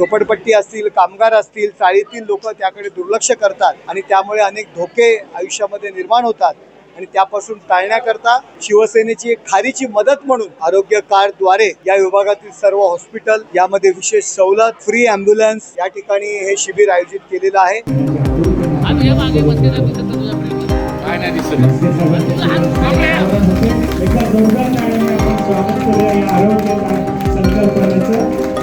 झोपडपट्टी असतील कामगार असतील चाळीतील लोक त्याकडे दुर्लक्ष करतात आणि त्यामुळे अनेक धोके आयुष्यामध्ये निर्माण होतात. आणि त्यापासून टाळण्याकरता शिवसेनेची एक खारीची मदत म्हणून आरोग्य कार्डद्वारे या विभागातील सर्व हॉस्पिटल यामध्ये विशेष सवलत फ्री अँब्युलन्स या ठिकाणी हे शिबिर आयोजित केलेलं आहे. नाही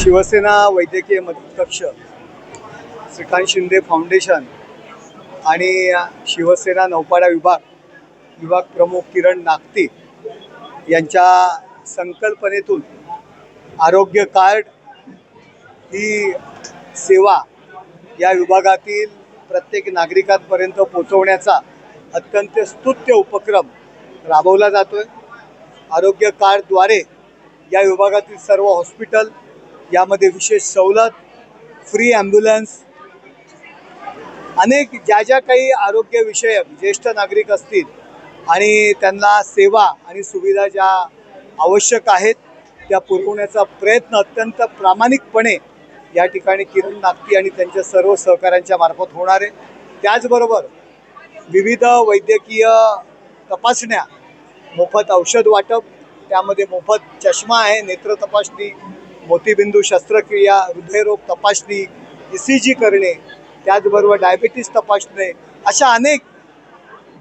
शिवसेना वैद्यकीय मदत कक्ष श्रीकांत शिंदे फाउंडेशन आणि शिवसेना नौपाडा विभाग विभाग प्रमुख किरण नागती यांच्या संकल्पनेतून आरोग्य कार्ड ही सेवा या विभागातील प्रत्येक नागरिकांपर्यंत पोहोचवण्याचा अत्यंत स्तुत्य उपक्रम राबवला जातोय. आरोग्य कार्डद्वारे या विभागातील सर्व हॉस्पिटल यामध्ये विशेष सवलत फ्री ॲम्ब्युलन्स अनेक ज्या ज्या काही आरोग्यविषयक ज्येष्ठ नागरिक असतील आणि त्यांना सेवा आणि सुविधा ज्या आवश्यक आहेत त्या पुरवण्याचा प्रयत्न अत्यंत प्रामाणिकपणे या ठिकाणी किरण नागती आणि त्यांच्या सर्व सहकाऱ्यांच्या मार्फत होणार आहे. त्याचबरोबर विविध वैद्यकीय तपासण्या. मोफत औषध वाटप त्यामध्ये मोफत चष्मा आहे नेत्र तपासणी मोतीबिंदू शस्त्रक्रिया हृदयरोग तपासणी ई सी जी करणे त्याचबरोबर डायबिटीस तपासणे अशा अनेक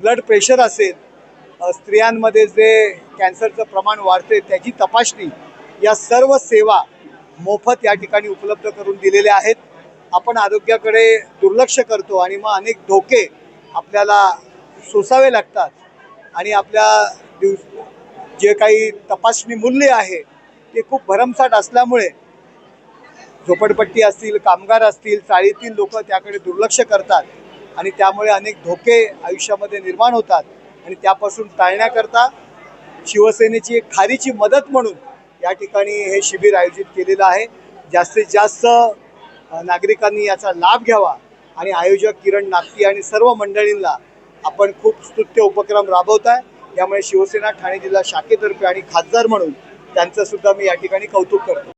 ब्लड प्रेशर असेल स्त्रियांमध्ये जे कॅन्सरचं प्रमाण वाढते त्याची तपासणी या सर्व सेवा मोफत या ठिकाणी उपलब्ध करून दिलेल्या आहेत. आपण आरोग्याकडे दुर्लक्ष करतो आणि मग अनेक धोके आपल्याला सोसावे लागतात. आणि आपल्या दिवस जे काही तपासणी मूल्य आहे ते खूप भरमसाठ असल्यामुळे झोपडपट्टी असतील कामगार असतील चाळीतील लोक त्याकडे दुर्लक्ष करतात आणि त्यामुळे अनेक धोके आयुष्यामध्ये निर्माण होतात आणि त्यापासून टाळण्याकरता शिवसेनेची एक खारीची मदत म्हणून या ठिकाणी हे शिबिर आयोजित केलेलं आहे. जास्तीत जास्त नागरिकांनी याचा लाभ घ्यावा आणि आयोजक किरण नागती आणि सर्व मंडळींना आपण खूप स्तुत्य उपक्रम राबवत आहे त्यामुळे शिवसेना ठाणे जिल्हा शाखेतर्फे आणि खासदार म्हणून त्यांचं सुद्धा मी या ठिकाणी कौतुक करतो.